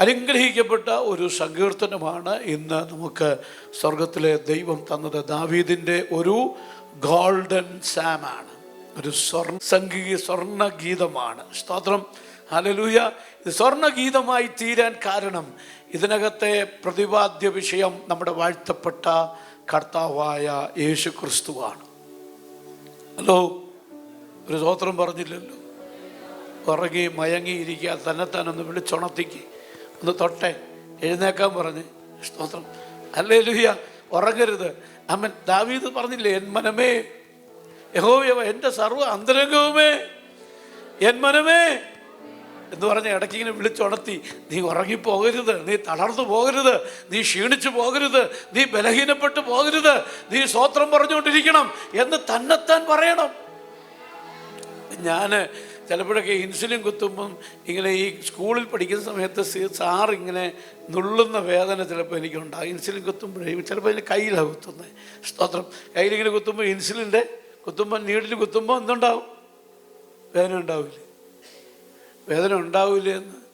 അനുഗ്രഹിക്കപ്പെട്ട ഒരു സങ്കീർത്തനമാണ് ഇന്ന് നമുക്ക് സ്വർഗത്തിലെ ദൈവം തന്നത്. ദാവീദിന്റെ ഒരു ഗോൾഡൻ സാമാണ്. ഒരു സ്വർണ സംഗീ സ്വർണ ഗീതമാണ് സ്തോത്രം. ഹലലൂയ ഇത് സ്വർണ ഗീതമായി തീരാൻ കാരണം ഇതിനകത്തെ പ്രതിപാദ്യ വിഷയം നമ്മുടെ വാഴ്ത്തപ്പെട്ട കർത്താവായ യേശു ക്രിസ്തുവാണ് ഹലോ? ഒരു സ്തോത്രം പറഞ്ഞില്ലല്ലോ? ഉറങ്ങി മയങ്ങിയിരിക്കുക. തന്നെ തന്നെ ഒന്ന് തൊട്ടെ. എഴുന്നേക്കാൻ പറഞ്ഞ്. സ്തോത്രം. അല്ലേ ലുഹിയ ഉറങ്ങരുത്. അമ്മൻ ദാവീദ് പറഞ്ഞില്ലേ എൻ മനമേ യഹോവയവ എന്റെ സർവ അന്തരംഗവുമേ. എൻ മനമേ. എന്ന് പറഞ്ഞ ഇടയ്ക്ക് ഇങ്ങനെ വിളിച്ചുണർത്തി നീ ഉറങ്ങിപ്പോകരുത്. നീ തളർന്നു പോകരുത്. നീ ക്ഷീണിച്ചു പോകരുത്. നീ ബലഹീനപ്പെട്ടു പോകരുത്. നീ സ്വോത്രം പറഞ്ഞുകൊണ്ടിരിക്കണം എന്ന് തന്നെത്താൻ പറയണം. ഞാൻ ചിലപ്പോഴൊക്കെ ഇൻസുലിൻ കുത്തുമ്പം ഇങ്ങനെ ഈ സ്കൂളിൽ പഠിക്കുന്ന സമയത്ത് സാർ ഇങ്ങനെ നുള്ളുന്ന വേദന ചിലപ്പോൾ എനിക്കുണ്ടാകും. ഇൻസുലിൻ കുത്തുമ്പോഴേ ചിലപ്പോൾ അതിന്റെ കയ്യിലാണ് കുത്തുന്നത്. സ്തോത്രം. കയ്യിലിങ്ങനെ കുത്തുമ്പോൾ ഇൻസുലിന്റെ കുത്തുമ്പോൾ നീഡിൽ കുത്തുമ്പോൾ എന്തുണ്ടാവും? വേദന ഉണ്ടാവില്ല? വേദന ഉണ്ടാവില്ല എന്ന്?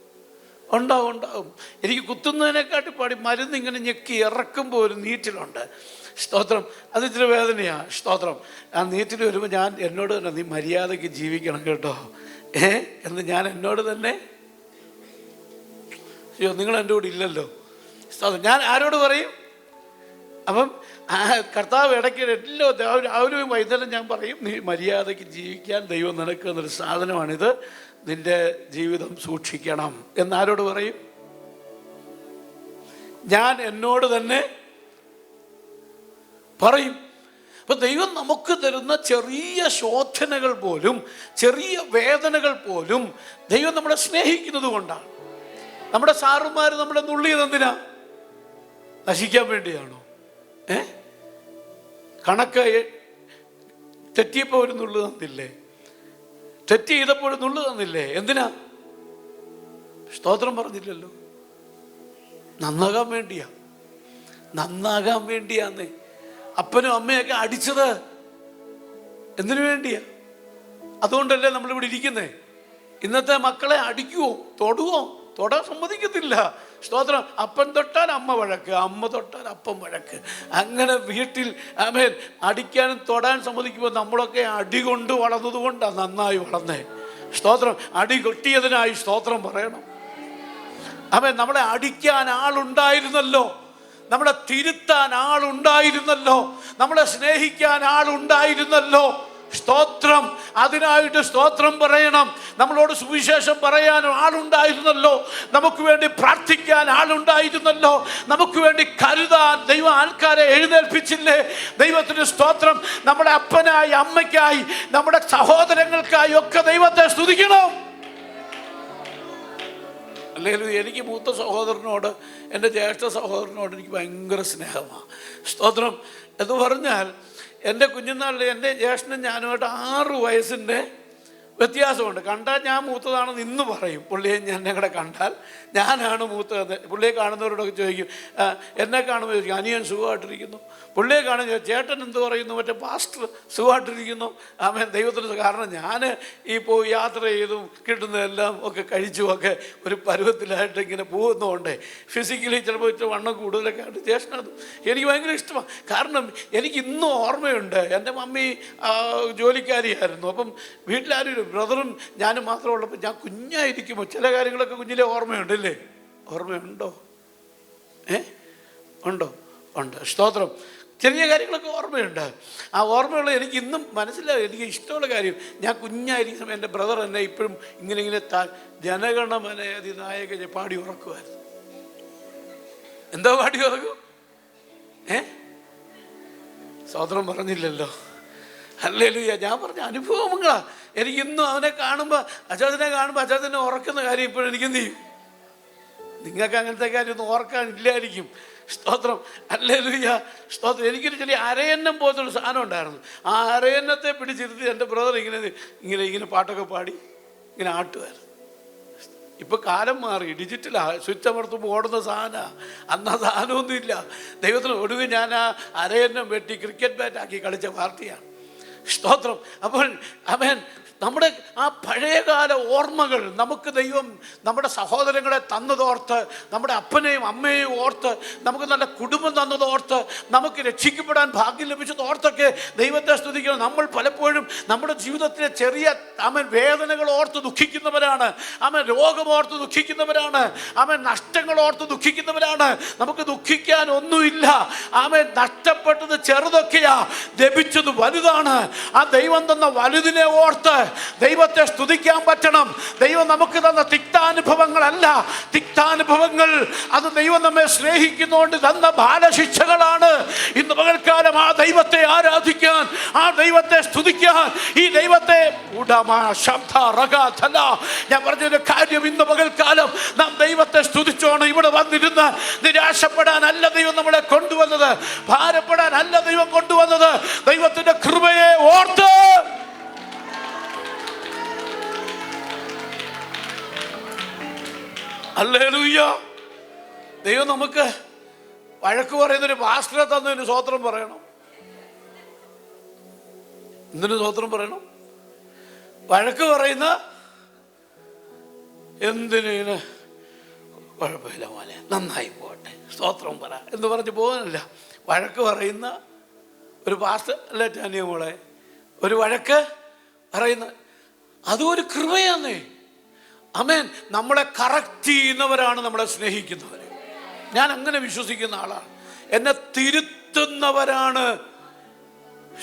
ഉണ്ടാവും ഉണ്ടാവും. എനിക്ക് കുത്തുന്നതിനെക്കാട്ടി പാടി മരുന്ന് ഇങ്ങനെ ഞെക്കി ഇറക്കുമ്പോൾ ഒരു നീറ്റിലുണ്ട്. സ്തോത്രം. അത് ഇച്ചിരി വേദനയാ. സ്തോത്രം. ആ നീറ്റിൽ വരുമ്പോൾ ഞാൻ എന്നോട് തന്നെ നീ മര്യാദയ്ക്ക് ജീവിക്കണം കേട്ടോ. ഏ? എന്ന് ഞാൻ എന്നോട് തന്നെ അയ്യോ നിങ്ങൾ എന്റെ കൂടെ ഇല്ലല്ലോ. സ്തോത്രം. ഞാൻ ആരോട് പറയും? അപ്പം കർത്താവ് ഇടയ്ക്ക് എല്ലോ രാവിലെയും വൈകുന്നേരം ഞാൻ പറയും നീ മര്യാദയ്ക്ക് ജീവിക്കാൻ ദൈവം നിനക്കുന്നൊരു സാധനമാണിത്. നിന്റെ ജീവിതം സൂക്ഷിക്കണം. എന്നാരോട് പറയും? ഞാൻ എന്നോട് തന്നെ പറയും. അപ്പൊ ദൈവം നമുക്ക് തരുന്ന ചെറിയ ശോധനകൾ പോലും ചെറിയ വേദനകൾ പോലും ദൈവം നമ്മളെ സ്നേഹിക്കുന്നത് കൊണ്ടാണ്. നമ്മുടെ സാറുമാർ നമ്മളെ നുള്ളിയത് എന്തിനാ? നശിക്കാൻ വേണ്ടിയാണോ? ഏ? കണക്ക് തെറ്റിയപ്പോൾ ഒരു നുള്ളു തന്നില്ലേ? തെറ്റ് ചെയ്തപ്പോൾ നുള്ളു തന്നില്ലേ? എന്തിനാ? സ്തോത്രം പറഞ്ഞില്ലല്ലോ. നന്നാകാൻ വേണ്ടിയാ. നന്നാകാൻ വേണ്ടിയാന്നേ. അപ്പനും അമ്മയൊക്കെ അടിച്ചത് എന്തിനു വേണ്ടിയാ? അതുകൊണ്ടല്ലേ നമ്മൾ ഇവിടെ ഇരിക്കുന്നേ? ഇന്നത്തെ മക്കളെ അടിക്കുവോ? തൊടുവോ? തൊടാൻ സമ്മതിക്കത്തില്ല. സ്തോത്രം. അപ്പൻ തൊട്ടാൽ അമ്മ വഴക്ക് അമ്മ തൊട്ടാൽ അപ്പൻ വഴക്ക്. അങ്ങനെ വീട്ടിൽ ആമേൻ അടിക്കാനും തൊടാൻ സമ്മതിക്കുമ്പോൾ നമ്മളൊക്കെ അടി കൊണ്ട് വളർന്നത് വളർന്നതുകൊണ്ടാണ് നന്നായി വളർന്നേ. സ്തോത്രം. അടി കൊട്ടിയതിനായി സ്തോത്രം പറയണം. അമേ നമ്മളെ അടിക്കാൻ ആളുണ്ടായിരുന്നല്ലോ. നമ്മളെ തിരുത്താൻ ആളുണ്ടായിരുന്നല്ലോ. നമ്മളെ സ്നേഹിക്കാൻ ആളുണ്ടായിരുന്നല്ലോ. സ്തോത്രം. അതിനായിട്ട് സ്തോത്രം പറയണം. നമ്മളോട് സുവിശേഷം പറയാൻ ആളുണ്ടായിരുന്നല്ലോ. നമുക്ക് വേണ്ടി പ്രാർത്ഥിക്കാൻ ആളുണ്ടായിരുന്നല്ലോ. നമുക്ക് വേണ്ടി കരുതാൻ ദൈവ ആൾക്കാരെ എഴുന്നേൽപ്പിച്ചില്ലേ? ദൈവത്തിന് സ്തോത്രം. നമ്മുടെ അപ്പനായി അമ്മയ്ക്കായി നമ്മുടെ സഹോദരങ്ങൾക്കായി ഒക്കെ ദൈവത്തെ സ്തുതിക്കണം. അല്ലെങ്കിൽ എനിക്ക് മൂത്ത സഹോദരനോട് എന്റെ ജ്യേഷ്ഠ സഹോദരനോട് എനിക്ക് ഭയങ്കര സ്നേഹമാണ്. സ്തോത്രം. എന്ന് പറഞ്ഞാൽ എന്റെ കുഞ്ഞുനാളിൽ എന്റെ ജ്യേഷ്ഠനും ഞാനുമായിട്ട് ആറ് വയസ്സിന്റെ വ്യത്യാസമുണ്ട്. കണ്ടാൽ ഞാൻ മൂത്തതാണെന്ന് ഇന്ന് പറയും. പുള്ളിയെ ഞാൻ ഞങ്ങളുടെ കണ്ടാൽ ഞാനാണ് മൂത്തത്. പുള്ളിയെ കാണുന്നവരോടൊക്കെ ചോദിക്കും എന്നെ കാണുമ്പോൾ ചോദിക്കും അനിയൻ സുഖമായിട്ടിരിക്കുന്നു? പുള്ളിയെ കാണുമ്പോൾ ചേട്ടൻ എന്ത് പറയുന്നു? മറ്റേ പാസ്റ്റർ സുഖമായിട്ടിരിക്കുന്നു. ആമേൻ. ദൈവത്തിന് കാരണം ഞാൻ ഈ പോയി യാത്ര ചെയ്തും കിട്ടുന്നതെല്ലാം ഒക്കെ കഴിച്ചുമൊക്കെ ഒരു പരുവത്തിലായിട്ട് ഇങ്ങനെ പോകുന്നതുകൊണ്ട് ഫിസിക്കലി ചിലപ്പോൾ ഇച്ചിരി വണ്ണം കൂടുതലൊക്കെ ആയിട്ട് അത് എനിക്ക് ഭയങ്കര ഇഷ്ടമാണ്. കാരണം എനിക്ക് ഇന്നും ഓർമ്മയുണ്ട്. എന്റെ മമ്മി ജോലിക്കാരിയായിരുന്നു. അപ്പം വീട്ടിലാരും ബ്രദറും ഞാനും മാത്രം ഉള്ളപ്പോൾ ഞാൻ കുഞ്ഞായിരിക്കുമ്പോൾ ചില കാര്യങ്ങളൊക്കെ കുഞ്ഞിലെ ഓർമ്മയുണ്ടല്ലേ? ഓർമ്മയുണ്ടോ? ഏ? ഉണ്ടോ? ഉണ്ട്. സ്തോത്രം. ചെറിയ കാര്യങ്ങളൊക്കെ ഓർമ്മയുണ്ട്. ആ ഓർമ്മയുള്ള എനിക്ക് ഇന്നും മനസ്സിലായി എനിക്ക് ഇഷ്ടമുള്ള കാര്യം ഞാൻ കുഞ്ഞായിരിക്കും എന്റെ ബ്രദർ എന്നെ ഇപ്പോഴും ഇങ്ങനെ ഇങ്ങനെ താ ജനഗണമന അതിനായകനെ പാടി ഉറക്കുമായിരുന്നു. എന്തോ പാടി ഉറക്കും? ഏ? സ്തോത്രം പറഞ്ഞില്ലല്ലോ. അല്ലേ ഞാൻ പറഞ്ഞ അനുഭവങ്ങളാ. എനിക്ക് ഇന്നും അവനെ കാണുമ്പോൾ അജാദിനെ കാണുമ്പോൾ അജാദിനെ ഓർക്കുന്ന കാര്യം ഇപ്പോഴും എനിക്ക് നീ നിങ്ങൾക്ക് അങ്ങനത്തെ കാര്യമൊന്നും ഓർക്കാനില്ലായിരിക്കും സ്തോത്രം. അല്ലേ ലൂയ്യ സ്തോത്രം. എനിക്കൊരു ചെറിയ അരയന്നം പോലത്തൊരു സാധനം ഉണ്ടായിരുന്നു. ആ അരയന്നത്തെ പിടിച്ചിരുത്തി എന്റെ ബ്രദർ ഇങ്ങനെ ഇങ്ങനെ ഇങ്ങനെ പാട്ടൊക്കെ പാടി ഇങ്ങനെ ആട്ടുമായിരുന്നു. ഇപ്പൊ കാലം മാറി. ഡിജിറ്റലാ സ്വിച്ച് അമർത്തുമ്പോൾ ഓടുന്ന സാധന. അന്ന് ആ സാധനമൊന്നും ഇല്ല. ദൈവത്തിന് ഒടുവിൽ ഞാൻ ആ അരയന്നം വെട്ടി ക്രിക്കറ്റ് ബാറ്റാക്കി കളിച്ച പാർട്ടിയാണ്. സ്തോത്രം. അപ്പോൾ അവൻ നമ്മുടെ ആ പഴയകാല ഓർമ്മകൾ നമുക്ക് ദൈവം നമ്മുടെ സഹോദരങ്ങളെ തന്നതോർത്ത് നമ്മുടെ അപ്പനെയും അമ്മയെയും ഓർത്ത് നമുക്ക് നല്ല കുടുംബം തന്നതോർത്ത് നമുക്ക് രക്ഷിക്കപ്പെടാൻ ഭാഗ്യം ലഭിച്ചതോർത്തൊക്കെ ദൈവത്തെ സ്തുതിക്കണം നമ്മൾ പലപ്പോഴും നമ്മുടെ ജീവിതത്തിലെ ചെറിയ അവൻ വേദനകൾ ഓർത്ത് ദുഃഖിക്കുന്നവരാണ്. അവൻ രോഗമോർത്ത് ദുഃഖിക്കുന്നവരാണ്. അവൻ നഷ്ടങ്ങൾ ഓർത്ത് ദുഃഖിക്കുന്നവരാണ്. നമുക്ക് ദുഃഖിക്കാൻ ഒന്നുമില്ല അവൻ നഷ്ടപ്പെട്ടത് ചെറുതൊക്കെയാ ലഭിച്ചത് വലുതാണ്. ആ ദൈവം തന്ന വലുതിനെ ഓർത്ത് ദൈവത്തെ സ്തുതിക്കാൻ പറ്റണം. ദൈവം നമുക്ക് തന്ന തിക്താനുഭവങ്ങളല്ല. തിക്താനുഭവങ്ങൾ അത് ദൈവം നമ്മെ സ്നേഹിക്കുന്നതുകൊണ്ട് തന്ന ബാലശിക്ഷകളാണ്. ഇന്ന് പകൽക്കാലം ആ ദൈവത്തെ ആരാധിക്കാൻ ആ ദൈവത്തെ സ്തുതിക്കാൻ ഈ ദൈവത്തെ ഞാൻ പറഞ്ഞൊരു കാര്യം ഇന്ന് പകൽക്കാലം നാം ദൈവത്തെ സ്തുതിച്ചോണം. ഇവിടെ വന്നിരുന്ന് നിരാശപ്പെടാനല്ല ദൈവം നമ്മളെ കൊണ്ടുവന്നത്. ഭാരപ്പെടാനല്ല ദൈവം കൊണ്ടുവന്നത്. ദൈവത്തിന്റെ കൃപയെ ഓർത്ത് അല്ലേലൂയ്യ. ദൈവം നമുക്ക് വഴക്ക് പറയുന്നൊരു ഭാസ്കര തന്നതിന് സ്വോത്രം പറയണം. എന്തിനു സ്വോത്രം പറയണം? വഴക്ക് പറയുന്ന എന്തിനു കുഴപ്പമില്ല മോനെ നന്നായി പോട്ടെ സ്തോത്രം പറ എന്ന് പറഞ്ഞ് പോകുന്നില്ല വഴക്ക് പറയുന്ന ഒരു പാസ്റ്റർ അല്ലേ ടാനിയ മോളെ? ഒരു വഴക്ക് പറയുന്ന അതും ഒരു കൃപയാന്നേ. അമേൻ. നമ്മളെ കറക്റ്റ് ചെയ്യുന്നവരാണ് നമ്മളെ സ്നേഹിക്കുന്നവർ ഞാൻ അങ്ങനെ വിശ്വസിക്കുന്ന ആളാണ്. എന്നെ തിരുത്തുന്നവരാണ്.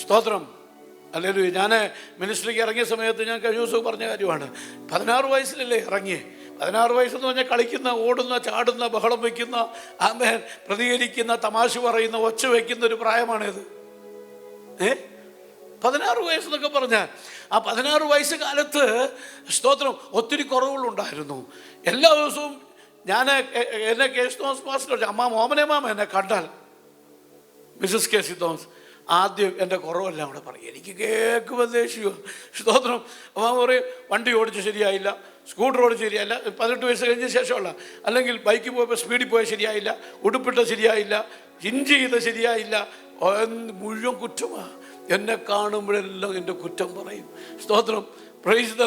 സ്തോത്രം. അല്ലെങ്കിൽ ഞാൻ മിനിസ്ട്രിക്ക് ഇറങ്ങിയ സമയത്ത് ഞാൻ കഴിഞ്ഞ ദിവസം പറഞ്ഞ കാര്യമാണ്. പതിനാറ് വയസ്സിലല്ലേ ഇറങ്ങിയേ. പതിനാറ് വയസ്സെന്ന് പറഞ്ഞാൽ കളിക്കുന്ന ഓടുന്ന ചാടുന്ന ബഹളം വയ്ക്കുന്ന ആമേൻ പ്രതികരിക്കുന്ന തമാശ പറയുന്ന ഒച്ച വയ്ക്കുന്ന ഒരു പ്രായമാണിത്. ഏ? പതിനാറ് വയസ്സെന്നൊക്കെ പറഞ്ഞാൽ ആ പതിനാറ് വയസ്സ് കാലത്ത് സ്തോത്രം ഒത്തിരി കുറവുകളുണ്ടായിരുന്നു. എല്ലാ ദിവസവും ഞാൻ എന്നെ കേസ് തോമസ് മാസ്റ്റർ അമ്മ മോമനെ മാമ എന്നെ കണ്ടാൽ. മിസസ് കെ സി തോമസ് ആദ്യം എന്റെ കുറവെല്ലാം അവിടെ പറയും. എനിക്ക് കേൾക്കുമ്പോൾ ദേഷ്യമാണ് സ്തോത്രം. അമ്മ പറയും വണ്ടി ഓടിച്ച് ശരിയായില്ല സ്കൂട്ടർ ഓടിച്ച് ശരിയായില്ല പതിനെട്ട് വയസ്സ് കഴിഞ്ഞ ശേഷമുള്ള അല്ലെങ്കിൽ ബൈക്കിൽ പോയപ്പോൾ സ്പീഡിൽ പോയാൽ ശരിയായില്ല ഉടുപ്പിട്ട ശരിയായില്ല ഇഞ്ചി ചെയ്ത ശരിയായില്ല മുഴുവൻ കുറ്റമാണ് എന്നെ കാണുമ്പോഴെല്ലാം എന്റെ കുറ്റം പറയും. സ്തോത്രം. പ്രൈസ്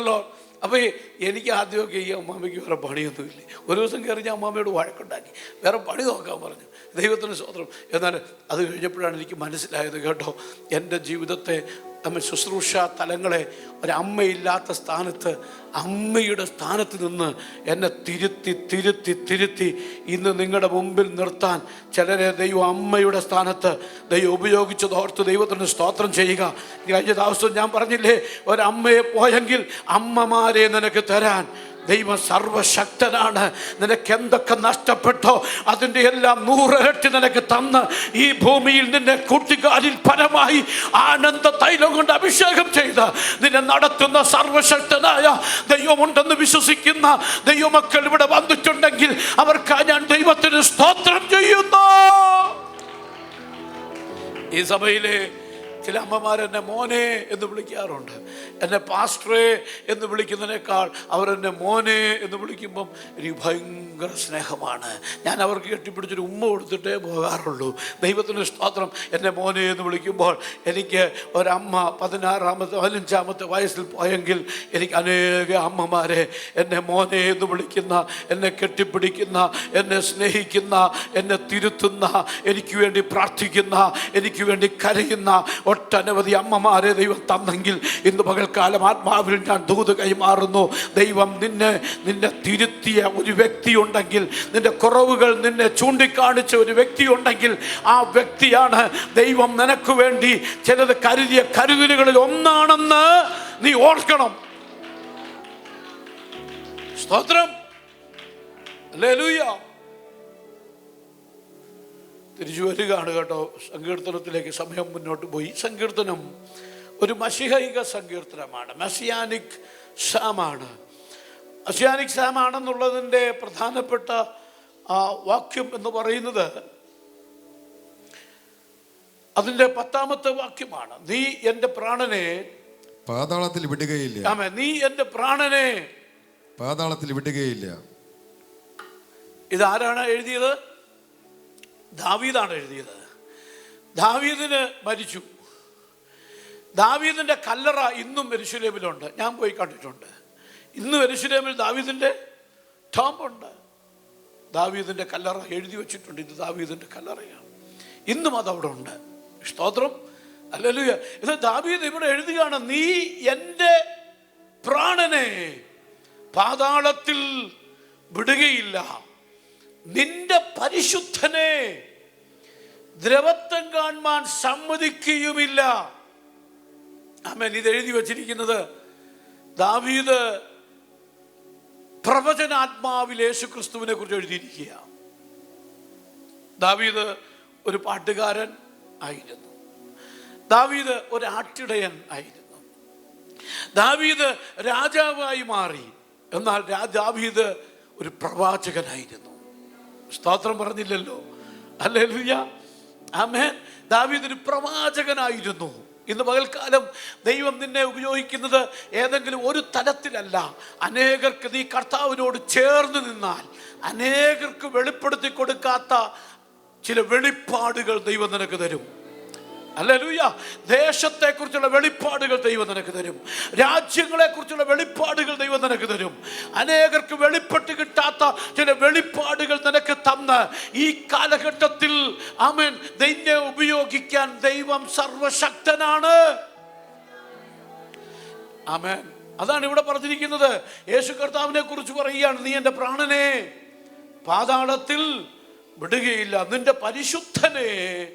അപ്പോൾ എനിക്ക് ആദ്യമൊക്കെ ഈ അമ്മാമ്മയ്ക്ക് വേറെ പണിയൊന്നുമില്ല. ഒരു ദിവസം കയറി ഞാൻ അമ്മാമ്മയോട് വഴക്കുണ്ടാക്കി. വേറെ പണി നോക്കാൻ പറഞ്ഞു. ദൈവത്തിന് സ്തോത്രം. എന്നാൽ അത് കഴിഞ്ഞപ്പോഴാണ് എനിക്ക് മനസ്സിലായത് കേട്ടോ എന്റെ ജീവിതത്തെ നമ്മൾ ശുശ്രൂഷ തലങ്ങളെ ഒരമ്മയില്ലാത്ത സ്ഥാനത്ത് അമ്മയുടെ സ്ഥാനത്ത് നിന്ന് എന്നെ തിരുത്തി തിരുത്തി തിരുത്തി ഇന്ന് നിങ്ങളുടെ മുമ്പിൽ നിർത്താൻ ചിലരെ ദൈവം അമ്മയുടെ സ്ഥാനത്ത് ദൈവം ഉപയോഗിച്ചത് ഓർത്ത് ദൈവത്തിന് സ്തോത്രം ചെയ്യുക. കഴിഞ്ഞ ദിവസം ഞാൻ പറഞ്ഞില്ലേ ഒരമ്മയെ പോയെങ്കിൽ അമ്മമാരെ നിനക്ക് തരാൻ. ദൈവം സർവശക്തനാണ്. നിനക്ക് എന്തൊക്കെ നഷ്ടപ്പെട്ടോ അതിന്റെ എല്ലാം നൂറിരട്ടി നിനക്ക് തന്ന് ഈ ഭൂമിയിൽ നിന്നെ കൂട്ടിക്കാലിൽ പരമായി ആനന്ദ തൈലം കൊണ്ട് അഭിഷേകം ചെയ്ത് നിന്നെ നടത്തുന്ന സർവശക്തനായ ദൈവമുണ്ടെന്ന് വിശ്വസിക്കുന്ന ദൈവമക്കൾ ഇവിടെ വന്നിട്ടുണ്ടെങ്കിൽ അവർക്ക് ഞാൻ ദൈവത്തിന് സ്തോത്രം ചെയ്യുന്നു. ഈ സഭയിലെ ചില അമ്മമാർ എന്നെ മോനെ എന്ന് വിളിക്കാറുണ്ട്. എന്നെ പാസ്റ്ററെ എന്ന് വിളിക്കുന്നതിനേക്കാൾ അവർ എന്നെ മോനെ എന്ന് വിളിക്കുമ്പം എനിക്ക് ഭയങ്കര സ്നേഹമാണ്. ഞാൻ അവർക്ക് കെട്ടിപ്പിടിച്ചൊരു ഉമ്മ കൊടുത്തിട്ടേ പോകാറുള്ളൂ. ദൈവത്തിന് സ്തോത്രം എന്നെ മോനെ എന്ന് വിളിക്കുമ്പോൾ എനിക്ക് ഒരമ്മ പതിനാറാമത്തെ പതിനഞ്ചാമത്തെ വയസ്സിൽ പോയെങ്കിൽ എനിക്ക് അനേക അമ്മമാരെ എന്നെ മോനെ എന്ന് വിളിക്കുന്ന എന്നെ കെട്ടിപ്പിടിക്കുന്ന എന്നെ സ്നേഹിക്കുന്ന എന്നെ തിരുത്തുന്ന എനിക്ക് വേണ്ടി പ്രാർത്ഥിക്കുന്ന എനിക്ക് വേണ്ടി കരയുന്ന ഒട്ടനവധി അമ്മമാരെ ദൈവം തന്നെങ്കിൽ ഇന്ന് പകൽക്കാലം ആത്മാവിൽ ഞാൻ ദൂത് കൈമാറുന്നു ദൈവം നിന്നെ നിന്നെ തിരുത്തിയ ഒരു വ്യക്തിയുണ്ടെങ്കിൽ നിന്റെ കുറവുകൾ നിന്നെ ചൂണ്ടിക്കാണിച്ച ഒരു വ്യക്തിയുണ്ടെങ്കിൽ ആ വ്യക്തിയാണ് ദൈവം നിനക്ക് വേണ്ടി ചിലത് കരുതിയ കരുതലുകളിൽ ഒന്നാണെന്ന് നീ ഓർക്കണം. സ്തോത്രം. ഹല്ലേലൂയ. തിരിച്ചു വരികയാണ് കേട്ടോ. സങ്കീർത്തനത്തിലേക്ക് സമയം മുന്നോട്ട് പോയി. സങ്കീർത്തനം ഒരു മഷിഹൈക സങ്കീർത്തനമാണ്. മസിയാനിക് സാമാണ്. മസിയാനിക് സാമാണെന്നുള്ളതിന്റെ പ്രധാനപ്പെട്ട ആ, വാക്യം എന്ന് പറയുന്നത് അതിന്റെ പത്താമത്തെ വാക്യമാണ്. നീ എന്റെ പ്രാണനെ പാതാളത്തിൽ വിടുകയില്ല. ആമേ നീ എന്റെ പ്രാണനെ പാതാളത്തിൽ വിടുകയില്ല. ഇതാരാണ് എഴുതിയത്? ദാവീദാണ് എഴുതിയത്. ദാവീദിന് മരിച്ചു. ദാവീദിന്റെ കല്ലറ ഇന്നും എരുശലേമിലുണ്ട്. ഞാൻ പോയി കണ്ടിട്ടുണ്ട്. ഇന്ന് എരുശലേമിൽ ദാവീദിന്റെ ടോമ്പുണ്ട്. ദാവീദിന്റെ കല്ലറ എഴുതി വെച്ചിട്ടുണ്ട്. ഇത് ദാവീദിന്റെ കല്ലറയാണ്. ഇന്നും അതവിടെ ഉണ്ട്. സ്തോത്രം. അല്ലല്ലോ ഇത് ദാവീദ് ഇവിടെ എഴുതുകയാണ് നീ എന്റെ പ്രാണനെ പാതാളത്തിൽ വിടുകയില്ല. നിന്റെ പരിശുദ്ധനെ ദ്രവത്വം കാണുവാൻ സമ്മതിക്കുകയുമില്ല. ആമേൻ. ഇത് എഴുതി വച്ചിരിക്കുന്നത് ദാവീദ് പ്രവചനാത്മാവിൽ യേശു ക്രിസ്തുവിനെ കുറിച്ച് എഴുതിയിരിക്കുക ദാവീദ് ഒരു പാട്ടുകാരൻ ആയിരുന്നു. ദാവീദ് ഒരു ആട്ടിടയൻ ആയിരുന്നു. ദാവീദ് രാജാവായി മാറി. എന്നാൽ ദാവീദ് ഒരു പ്രവാചകനായിരുന്നു. സ്തോത്രം പറഞ്ഞില്ലല്ലോ. അല്ലേ ആമേൻ. ദാവീദ് ഒരു പ്രവാചകനായിരുന്നു. ഇന്ന് പകൽക്കാലം ദൈവം നിന്നെ ഉപയോഗിക്കുന്നത് ഏതെങ്കിലും ഒരു തലത്തിലല്ല. അനേകർക്ക് നീ കർത്താവിനോട് ചേർന്ന് നിന്നാൽ അനേകർക്ക് വെളിപ്പെടുത്തി കൊടുക്കാത്ത ചില വെളിപ്പാടുകൾ ദൈവം നിനക്ക് തരും. അല്ലൂയ ദേശത്തെക്കുറിച്ചുള്ള വെളിപ്പാടുകൾ ദൈവം നിനക്ക് തരും. രാജ്യങ്ങളെക്കുറിച്ചുള്ള വെളിപ്പാടുകൾ ദൈവം നിനക്ക് തരും. അനേകർക്ക് വെളിപ്പെട്ട് കിട്ടാത്ത ചില വെളിപ്പാടുകൾ നിനക്ക് തന്ന് ഈ കാലഘട്ടത്തിൽ അമൻ ദൈവം ഉപയോഗിക്കാൻ ദൈവം സർവശക്തനാണ്. ആമേൻ. അതാണ് ഇവിടെ പറഞ്ഞിരിക്കുന്നത്. യേശു കർത്താവിനെ കുറിച്ച് പറയുകയാണ് നീ എന്റെ പ്രാണനെ പാതാളത്തിൽ വിടുകയില്ല. നിന്റെ പരിശുദ്ധനെ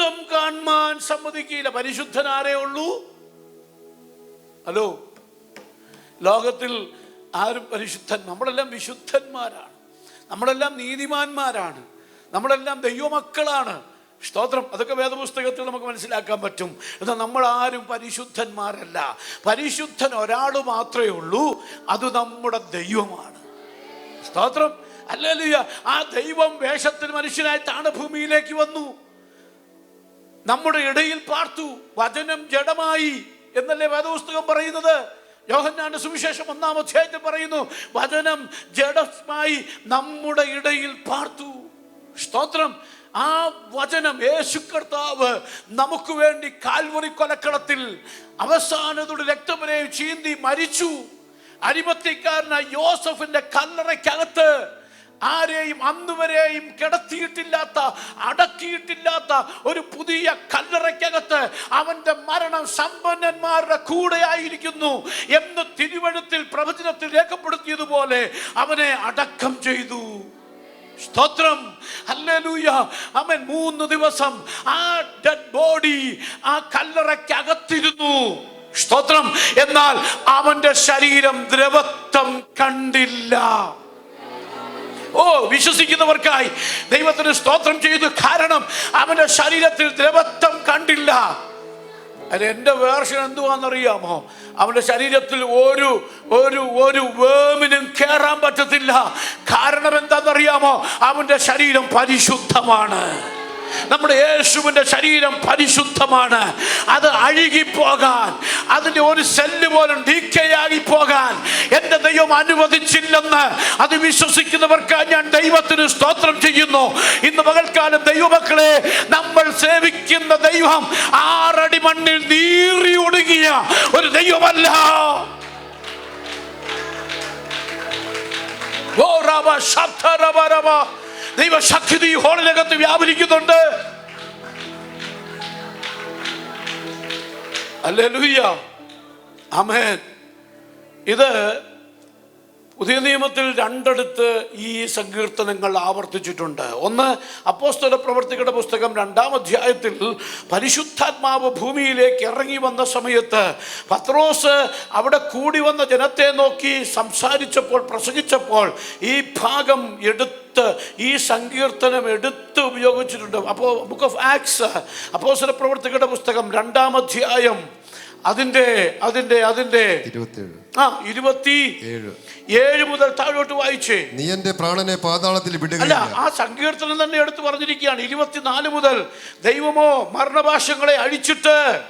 ദ്രവത്വം കാണാൻ സമ്മതിക്കില്ല. പരിശുദ്ധനാരേ ഉള്ളൂ. ഹലോ? ലോകത്തിൽ ആരും പരിശുദ്ധൻ നമ്മളെല്ലാം വിശുദ്ധന്മാരാണ്. നമ്മളെല്ലാം നീതിമാന്മാരാണ്. നമ്മളെല്ലാം ദൈവമക്കളാണ്. സ്തോത്രം. അതൊക്കെ വേദപുസ്തകത്തിൽ നമുക്ക് മനസ്സിലാക്കാൻ പറ്റും. എന്നാൽ നമ്മൾ ആരും പരിശുദ്ധന്മാരല്ല. പരിശുദ്ധൻ ഒരാൾ മാത്രമേ ഉള്ളൂ. അത് നമ്മുടെ ദൈവമാണ്. സ്തോത്രം. അല്ലല്ല ആ ദൈവം വേഷത്തിൽ മനുഷ്യനായിട്ടാണ് ഭൂമിയിലേക്ക് വന്നു. നമ്മുടെ ഇടയിൽ പാർത്തു. വചനം ജഡമായി എന്നല്ലേ വേദപുസ്തകം പറയുന്നത്? യോഹന്നാന്റെ സുവിശേഷം ഒന്നാം അധ്യായത്തിൽ പറയുന്നു വചനം ജഡമായി നമ്മുടെ ഇടയിൽ പാർത്തു. സ്തോത്രം. ആ വചനം യേശു കർത്താവ് നമുക്ക് വേണ്ടി കാൽവറി കൊലക്കളത്തിൽ അവസാനത്തോട് രക്തപരെയും ചീന്തി മരിച്ചു. അരിമത്തിക്കാരനായ യോസഫിന്റെ കല്ലറയ്ക്കകത്ത് ആരെയും അന്നുവരെയും കിടത്തിയിട്ടില്ലാത്ത അടക്കിയിട്ടില്ലാത്ത ഒരു പുതിയ കല്ലറയ്ക്കകത്ത് അവന്റെ മരണം സമ്പന്നന്മാരുടെ കൂടെ ആയിരിക്കുന്നു എന്ന് തിരുവഴുത്തിൽ പ്രവചനത്തിൽ രേഖപ്പെടുത്തിയതുപോലെ അവനെ അടക്കം ചെയ്തു. സ്തോത്രം. അല്ലൂയ അവൻ മൂന്ന് ദിവസം ആ ഡെഡ് ബോഡി ആ കല്ലറയ്ക്കകത്തിരുന്നു. സ്തോത്രം. എന്നാൽ അവന്റെ ശരീരം ദ്രവത്വം കണ്ടില്ല. ഓ വിശ്വസിക്കുന്നവർക്കായി ദൈവത്തിന് സ്തോത്രം ചെയ്തു. കാരണം അവന്റെ ശരീരത്തിൽ ദ്രവത്വം കണ്ടില്ല. അത് എന്റെ വേർഷൻ എന്തുവാണെന്നറിയാമോ? അവന്റെ ശരീരത്തിൽ ഒരു ഒരു ഒരു വേമിനും കയറാൻ പറ്റത്തില്ല. കാരണം എന്താണെന്നറിയാമോ? അവന്റെ ശരീരം പരിശുദ്ധമാണ്. നമ്മുടെ യേശുവിന്റെ ശരീരം പരിശുദ്ധമാണ്. അത് അഴുകിപ്പോകാൻ അതിന്റെ ഒരു സെല്ല് പോലും ഡീക്കയായി പോകാൻ എന്റെ ദൈവം അനുവദിച്ചില്ലെന്ന് അത് വിശ്വസിക്കുന്നവർക്ക് ഞാൻ ദൈവത്തിന് സ്തോത്രം ചെയ്യുന്നു. ഇന്ന് പകൽക്കാലം ദൈവമക്കളെ നമ്മൾ സേവിക്കുന്ന ദൈവം ആറടി മണ്ണിൽ നീറി ഒടുങ്ങിയ ഒരു ദൈവമല്ല. ഓ റബ ശബ്ദ റബ റബ ദൈവശക്തി ഈ ഹോളിനകത്ത് വ്യാപരിക്കുന്നുണ്ട്. അല്ലേലൂയ്യ. ആമേൻ. ഇത് പുതിയ നിയമത്തിൽ രണ്ടിടത്ത് ഈ സങ്കീർത്തനങ്ങൾ ആവർത്തിച്ചിട്ടുണ്ട്. ഒന്ന് അപ്പോസ്തല പ്രവർത്തികളുടെ പുസ്തകം രണ്ടാം അധ്യായത്തിൽ പരിശുദ്ധാത്മാവ് ഭൂമിയിലേക്ക് ഇറങ്ങി വന്ന സമയത്ത് പത്രോസ് അവിടെ കൂടി വന്ന ജനത്തെ നോക്കി സംസാരിച്ചപ്പോൾ പ്രസംഗിച്ചപ്പോൾ ഈ ഭാഗം എടുത്ത് ഈ സങ്കീർത്തനം എടുത്ത് ഉപയോഗിച്ചിട്ടുണ്ട്. അപ്പോൾ ബുക്ക് ഓഫ് ആക്സ് അപ്പോസ്തല പ്രവർത്തികളുടെ പുസ്തകം രണ്ടാം അധ്യായം അതിന്റെ അതിന്റെ ഇരുപത്തിയേഴ് ആ ഇരുപത്തി ഏഴ്. മുതൽ താഴോട്ട് വായിച്ചേ. നീ എന്റെ പ്രാണനെ പാതാളത്തിൽ വിടുകയില്ല. ആ സങ്കീർത്തനം തന്നെ എടുത്തു പറഞ്ഞിരിക്കുകയാണ്. ഇരുപത്തിനാല് മുതൽ ദൈവമോ മരണഭാഷങ്ങളെ അഴിച്ചിട്ട്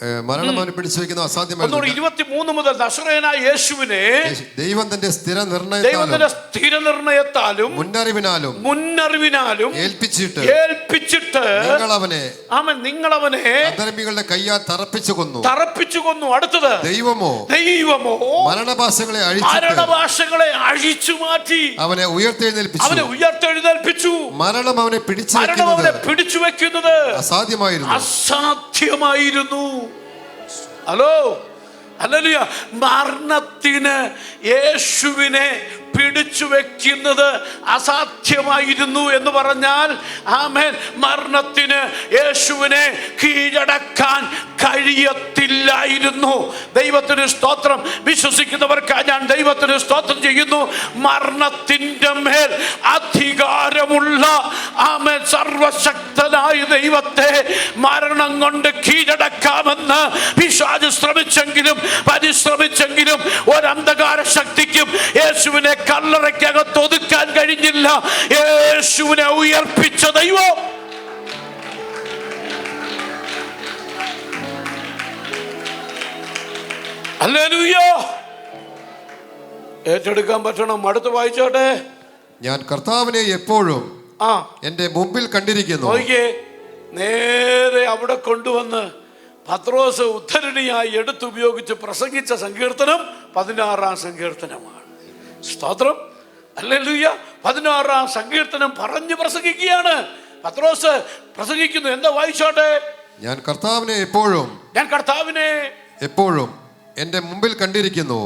മരണം അവനെ പിടിച്ചു വെക്കുന്ന ഒന്നുകൂടി അസാധ്യമായിരുന്നു. ഇരുപത്തി മൂന്ന് മുതൽ നസ്രയനായ യേശുവിനെ ദൈവം തന്റെ സ്ഥിര നിർണയത്താലും ദൈവത്തിന്റെ സ്ഥിര നിർണയത്താലും മുന്നറിവിനാലും മുന്നറിവിനാലും ഏൽപ്പിച്ചിട്ട് ഏൽപ്പിച്ചിട്ട് നിങ്ങൾ അവനെ അവൻ നിങ്ങൾ അവനെ അധർമ്മികളുടെ കയ്യാ തറപ്പിച്ചു കൊന്നു. തറപ്പിച്ചു കൊന്നു. അടുത്തത് ദൈവമോ? ദൈവമോ? മരണഭാഷകളെ അഴിച്ചു മരണഭാഷകളെ അഴിച്ചു മാറ്റി. അവനെ ഉയർത്തെഴുന്നേൽപ്പിച്ചു. അവനെ ഉയർത്തെഴുന്നേൽപ്പിച്ചു. മരണം അവനെ പിടിച്ചു പിടിച്ചു വെക്കുന്നത് അസാധ്യമായിരുന്നു. അസാധ്യമായിരുന്നു. ഹലോ. അല്ലല്ല മരണത്തിന് യേശുവിനെ പിടിച്ചു വെക്കുന്നത് അസാധ്യമായിരുന്നു എന്ന് പറഞ്ഞാൽ ആമേൻ. മരണത്തിന് യേശുവിനെ കീഴടക്കാൻ കഴിയത്തില്ലായിരുന്നു. ദൈവത്തിന് സ്തോത്രം. വിശ്വസിക്കുന്നവർക്ക് ഞാൻ ദൈവത്തിന് സ്തോത്രം ചെയ്യുന്നു. മരണത്തിന്റെ മേൽ അധികാരമുള്ള ആമേ സർവശക്തനായ ദൈവത്തെ മരണം കൊണ്ട് കീഴടക്കാമെന്ന് പിശാജ് ശ്രമിച്ചെങ്കിലും പരിശ്രമിച്ചെങ്കിലും ഒരന്ധകാര ശക്തിക്കും യേശുവിനെ കല്ലറയ്ക്കകത്ത് ഒതുക്കാൻ കഴിഞ്ഞില്ല. യേശുവിനെ ഉയർപ്പിച്ച ദൈവം ഹല്ലേലൂയ ഏറ്റെടുക്കാൻ പറ്റണം. അടുത്ത് വായിച്ചോട്ടെ. ഞാൻ കർത്താവിനെ എപ്പോഴും ആ. എന്റെ മുമ്പിൽ കണ്ടിരിക്കുന്നു. നോക്കിയേ. നേരെ അവിടെ കൊണ്ടുവന്ന് പത്രോസ് ഉദ്ധരണിയായി എടുത്തുപയോഗിച്ച് പ്രസംഗിച്ച സങ്കീർത്തനം പതിനാറാം സങ്കീർത്തനമാണ്. സ്തോത്രം. അല്ലെലുയ്യ പതിനാറാം സങ്കീർത്തനം പറഞ്ഞു പ്രസംഗിക്കുകയാണ്. പത്രോസ് പ്രസംഗിക്കുന്നു. എന്താ വായിച്ചോട്ടെ? ഞാൻ കർത്താവിനെ എപ്പോഴും ഞാൻ കർത്താവിനെ എപ്പോഴും എന്റെ മുമ്പിൽ കണ്ടിരിക്കുന്നു.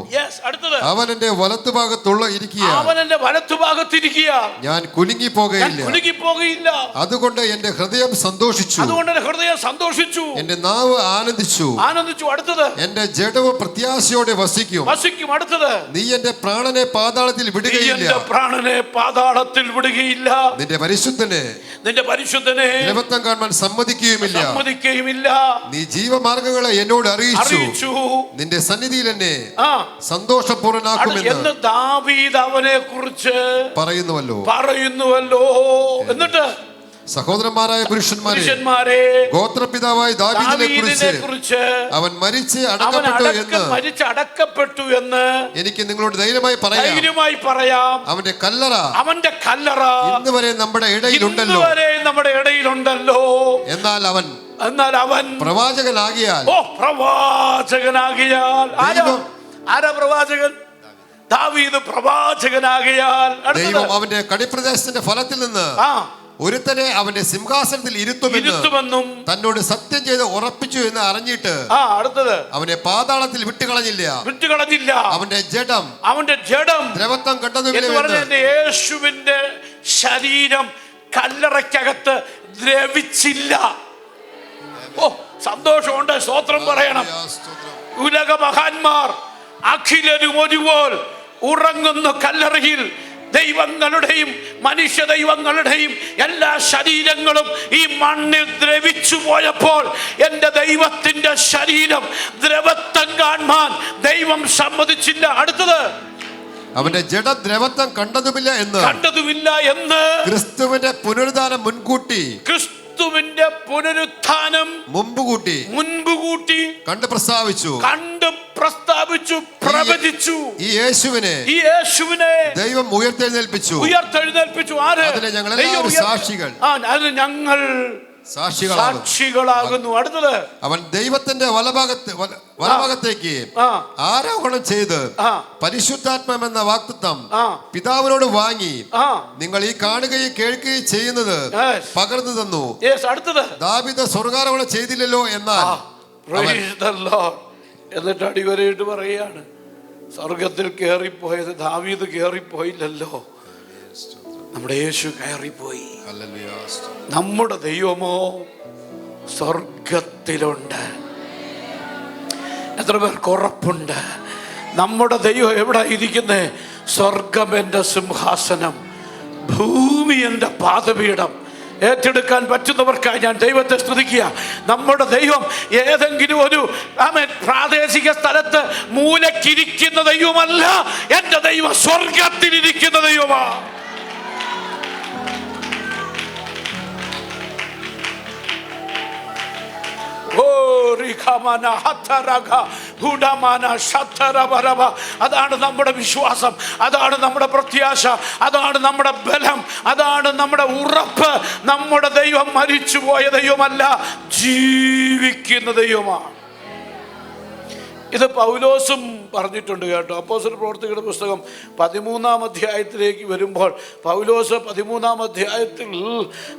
അവൻ എന്റെ വലത്തുഭാഗത്തുള്ള ഇരിക്കുക അവൻ എന്റെ വലത്തുഭാഗത്തിരിക്കുക ഞാൻ കുലുങ്ങി പോകയില്ല. കുലുങ്ങി പോകയില്ല. അതുകൊണ്ട് എന്റെ ഹൃദയം സന്തോഷിച്ചു. അതുകൊണ്ട് എന്റെ ഹൃദയം സന്തോഷിച്ചു. എന്റെ നാവ് ആനന്ദിച്ചു. ആനന്ദിച്ചു. അടുത്തത്. എന്റെ ജഡവ് പ്രത്യാശയോടെ വസിക്കും. വസിക്കും. അടുത്തത്. നീ എന്റെ പ്രാണനെ പാതാളത്തിൽ വിടുകയില്ല. പ്രാണനെ പാതാളത്തിൽ വിടുകയില്ല. നിന്റെ പരിശുദ്ധനെ നിന്റെ പരിശുദ്ധനെ നിലവത്തം കാണാൻ സമ്മതിക്കുകയുമില്ല. സമ്മതിക്കുകയുമില്ല. നീ ജീവമാർഗങ്ങളെ എന്നോട് അറിയിച്ചു. നിന്റെ സന്നിധിയിൽ എന്നെ എന്ന് ദാവീദ് അവനെ കുറിച്ച് പറയുന്നുവല്ലോ. പറയുന്നുവല്ലോ എന്നിട്ട് സഹോദരന്മാരായ പുരുഷന്മാരെ ഗോത്രപിതാവായ ദാവീദിനെ കുറിച്ച് അവൻ മരിച്ച് അടക്കപ്പെട്ടു എന്ന് മരിച്ച് അടക്കപ്പെട്ടു എന്ന് എനിക്ക് നിങ്ങളോട് ധൈര്യമായി പറയാം. ധൈര്യമായി പറയാം. അവന്റെ കല്ലറ അവന്റെ കല്ലറ ഇന്ന് വരെ നമ്മുടെ ഇടയിലുണ്ടല്ലോ. ഇന്നുവരെ നമ്മുടെ ഇടയിലുണ്ടല്ലോ. എന്നാൽ അവൻ എന്നാൽ അവൻ പ്രവാചകനാകിയാൽ ഓ പ്രവാചകനാകിയാൽ. ആരാ? പ്രവാചകൻ? ദാവീദ് പ്രവാചകനാകിയാൽ. ദൈവം അവന്റെ കടിപ്രദേശത്തിന്റെ ഫലത്തിൽ നിന്ന് ആ. ഒരുത്തനെ അവന്റെ സിംഹാസനത്തിൽ ഇരുത്തുമെന്ന് തന്നോട് സത്യം ചെയ്ത് ഉറപ്പിച്ചു എന്ന് അറിഞ്ഞിട്ട് ആ അടുത്തത്. അവനെ പാതാളത്തിൽ വിട്ടുകളഞ്ഞില്ല. വിട്ടുകളഞ്ഞില്ല. അവന്റെ ജഡം അവന്റെ ജഡം ദ്രവത്വം കണ്ടതുമില്ലെന്ന് യേശുവിന്റെ ശരീരം കല്ലറയ്ക്കകത്ത് ദ്രവിച്ചില്ല. ഓ സന്തോഷമുണ്ട് സ്തോത്രം പറയണം. ഉലക മഹാന്മാർ അഖിലരും ഒരുപോൽ ഉറങ്ങുന്ന കല്ലറയിൽ. ദൈവങ്ങളുടെയും മനുഷ്യ ദൈവങ്ങളുടെയും എല്ലാ ശരീരങ്ങളും ഈ മണ്ണിൽ ദ്രവിച്ചു പോയപ്പോൾ എന്റെ ദൈവത്തിന്റെ ശരീരം ദ്രവത്വം കാണാൻ ദൈവം സമ്മതിച്ചില്ല. അടുത്തത് അവന്റെ ജഡദ്രവത്വം കണ്ടതുമില്ല എന്ന് കണ്ടതുമില്ല എന്ന് ക്രിസ്തുവിന്റെ പുനരുദ്ധാനം മുൻകൂട്ടി ക്രിസ്തുവിന്റെ പുനരുത്ഥാനം മുമ്പ് കൂട്ടി. മുൻപ് കൂട്ടി. കണ്ട് പ്രസ്താവിച്ചു. കണ്ട് പ്രസ്താവിച്ചു പ്രവചിച്ചു. ഈ യേശുവിനെ ഈ യേശുവിനെ ദൈവം ഉയർത്തെഴുന്നേൽപ്പിച്ചു. ഉയർത്തെഴുന്നേൽപ്പിച്ചു. ആര്? അതിനെ ഞങ്ങൾ സാക്ഷികൾ. ആ അതിന് ഞങ്ങൾ സാക്ഷികളാകുന്നു. അടുത്തത്. അവൻ ദൈവത്തിന്റെ വലഭാഗത്ത് വല- വലഭാഗത്തേക്ക് ആരോഹണം ചെയ്ത് പരിശുദ്ധാത്മം എന്ന വാക്തത്വം പിതാവിനോട് വാങ്ങി നിങ്ങൾ ഈ കാണുകയും കേൾക്കുകയും ചെയ്യുന്നത്. പകർന്നു തന്നു. അടുത്തത്. ദാവിദ സ്വർഗാരോഹണം ചെയ്തില്ലല്ലോ എന്നാൽ. എന്നിട്ട് അടിവരയിട്ട് പറയാണ് സ്വർഗത്തിൽ കയറിപ്പോയത് ദാവീദ് കയറിപ്പോയില്ലല്ലോ നമ്മുടെ യേശു കയറിപ്പോയി. നമ്മുടെ ദൈവമോ സ്വർഗത്തിലുണ്ട് എത്ര പേർക്ക് ഉറപ്പുണ്ട്? നമ്മുടെ ദൈവം എവിടെ ഇരിക്കുന്നത് സ്വർഗം എന്റെ സിംഹാസനം ഭൂമി എന്റെ പാദപീഠം. ഏറ്റെടുക്കാൻ പറ്റുന്നവർക്കായി ഞാൻ ദൈവത്തെ സ്തുതിക്കുക. നമ്മുടെ ദൈവം ഏതെങ്കിലും ഒരു ആമേൻ പ്രാദേശിക സ്ഥലത്ത് മൂലക്കിരിക്കുന്ന ദൈവമല്ല. എന്റെ ദൈവം സ്വർഗത്തിലിരിക്കുന്ന ദൈവമാണ് അതാണ് നമ്മുടെ വിശ്വാസം അതാണ് നമ്മുടെ പ്രത്യാശ അതാണ് നമ്മുടെ ബലം അതാണ് നമ്മുടെ ഉറപ്പ്. നമ്മുടെ ദൈവം മരിച്ചുപോയ ദൈവമല്ല ജീവിക്കുന്ന ദൈവമാണ്. ഇത് പൗലോസും പറഞ്ഞിട്ടുണ്ട് കേട്ടോ. അപ്പോസൽ പ്രവർത്തികളുടെ പുസ്തകം പതിമൂന്നാം അധ്യായത്തിലേക്ക് വരുമ്പോൾ പൗലോസ് പതിമൂന്നാം അധ്യായത്തിൽ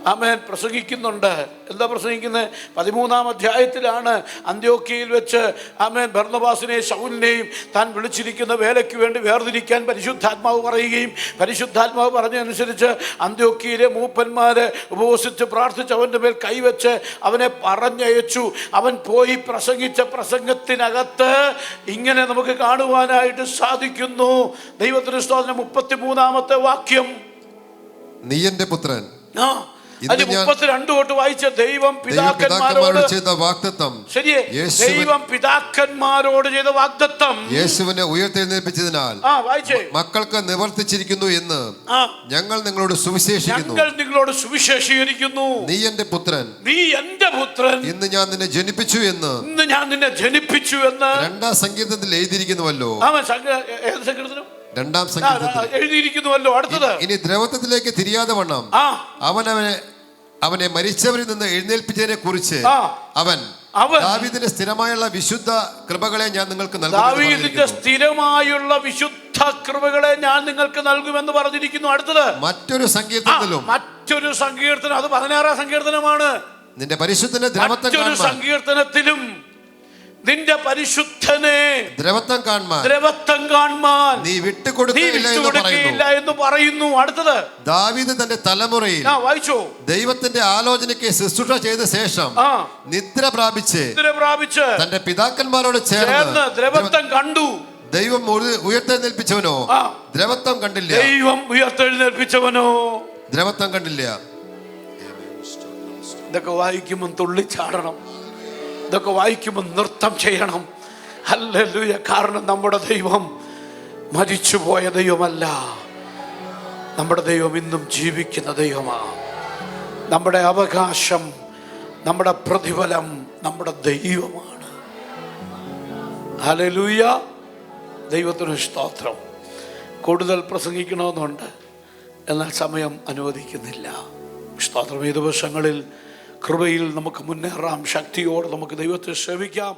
അമേൻ പ്രസംഗിക്കുന്നുണ്ട്. എന്താ പ്രസംഗിക്കുന്നത് പതിമൂന്നാം അധ്യായത്തിലാണ് അന്ത്യോക്കിയിൽ വെച്ച് അമേൻ ഭരണവാസിനെയും ശൗലിനെയും താൻ വിളിച്ചിരിക്കുന്ന വേലയ്ക്ക് വേണ്ടി വേർതിരിക്കാൻ പരിശുദ്ധാത്മാവ് പറയുകയും പരിശുദ്ധാത്മാവ് പറഞ്ഞതനുസരിച്ച് അന്ത്യോക്കിയിലെ മൂപ്പന്മാരെ ഉപവസിച്ച് പ്രാർത്ഥിച്ച് അവന്റെ മേൽ കൈവച്ച് അവനെ പറഞ്ഞയച്ചു. അവൻ പോയി പ്രസംഗിച്ച പ്രസംഗത്തിനകത്ത് ഇങ്ങനെ നമുക്ക് കാണുവാനായിട്ട് സാധിക്കുന്നു. ദൈവത്തിന് സ്തോത്രം മുപ്പത്തി മൂന്നാമത്തെ വാക്യം. നീ എന്റെ പുത്രൻ. ആ. ഇന്ന് അത് ഞാൻ- മുപ്പത്തിരണ്ട് തൊട്ട് വായിച്ച ദൈവം പിതാക്കന്മാരോട് ചെയ്ത വാക്തത്വം ശരിയേ ദൈവം പിതാക്കന്മാരോട് ചെയ്ത വാഗ്ദത്തം. യേശുവിനെ ഉയർത്തെഴുന്നേൽപ്പിച്ചതിനാൽ മക്കൾക്ക് നിവർത്തിച്ചിരിക്കുന്നു എന്ന് ഞങ്ങൾ നിങ്ങളോട് സുവിശേഷിക്കുന്നു. ഞങ്ങൾ നിങ്ങളോട് സുവിശേഷീകരിക്കുന്നു. നീ എന്റെ പുത്രൻ. നീ എന്റെ പുത്രൻ. ഇന്ന് ഞാൻ നിന്നെ ജനിപ്പിച്ചു എന്ന് ഇന്ന് ഞാൻ നിന്നെ ജനിപ്പിച്ചു എന്ന് രണ്ടാം സംഗീതത്തിൽ എഴുതിയിരിക്കുന്നുവല്ലോ. ഏത് സങ്കീർത്തനം? രണ്ടാം സംഗീതത്തിൽ എഴുതിയിരിക്കുന്നുവല്ലോ അടുത്തത്. ഇനി ദ്രവത്വത്തിലേക്ക് തിരിയാതെ വണ്ണം. അവൻ അവനെ അവനെ മരിച്ചവരിൽ നിന്ന് എഴുന്നേൽപ്പിച്ചതിനെ കുറിച്ച് അവൻ ദാവീദിന്റെ സ്ഥിരമായുള്ള വിശുദ്ധ കൃപകളെ ഞാൻ നിങ്ങൾക്ക് നൽകും ദാവീദിന്റെ സ്ഥിരമായുള്ള വിശുദ്ധ കൃപകളെ ഞാൻ നിങ്ങൾക്ക് നൽകുമെന്ന് പറഞ്ഞിരിക്കുന്നു. അടുത്തത്. മറ്റൊരു സങ്കീർത്തനത്തിലും മറ്റൊരു സങ്കീർത്തനം അത് പതിനാറാം സങ്കീർത്തനമാണ്. നിന്റെ പരിശുദ്ധന്റെ കാണുവാൻ സങ്കീർത്തനത്തിലും നിന്റെ പരിശുദ്ധനെ ദ്രവത്വം കാണുവാൻ ദ്രവത്വം കാണുവാൻ നീ വിട്ടു വിട്ടുകൊടുക്കുകയില്ല എന്ന് പറയുന്നു. അടുത്തത്. ദാവീദ് തന്റെ തലമുറയിൽ വായിച്ചു. ദൈവത്തിന്റെ ആലോചനയ്ക്ക് ശുശ്രൂഷ ചെയ്ത ശേഷം നിദ്ര പ്രാപിച്ച് നിദ്ര പ്രാപിച്ച് തന്റെ പിതാക്കന്മാരോട് ചേർന്ന് ദ്രവത്വം കണ്ടു. ദൈവം ഉയർത്തെഴുന്നേൽപ്പിച്ചവനോ? ദ്രവത്വം കണ്ടില്ല. ദൈവം ഉയർത്തെഴുന്നേൽപ്പിച്ചവനോ? ദ്രവത്വം കണ്ടില്ല. ഇതൊക്കെ വായിക്കുമ്പോൾ തുള്ളിച്ചാടണം. ഇതൊക്കെ വായിക്കുമ്പോൾ നൃത്തം ചെയ്യണം. അല്ലല്ലൂയ കാരണം നമ്മുടെ ദൈവം മരിച്ചുപോയ ദൈവമല്ല. നമ്മുടെ ദൈവം ഇന്നും ജീവിക്കുന്ന ദൈവമാണ്. നമ്മുടെ അവകാശം നമ്മുടെ പ്രതിഫലം നമ്മുടെ ദൈവമാണ്. ഹലലൂയ ദൈവത്തിന് സ്തോത്രം. കൂടുതൽ പ്രസംഗിക്കണമെന്നുണ്ട്. എന്നാൽ സമയം അനുവദിക്കുന്നില്ല. സ്തോത്രം. ഈ ദിവസങ്ങളിൽ കൃപയിൽ നമുക്ക് മുന്നേറാം ശക്തിയോടെ നമുക്ക് ദൈവത്തെ സേവിക്കാം.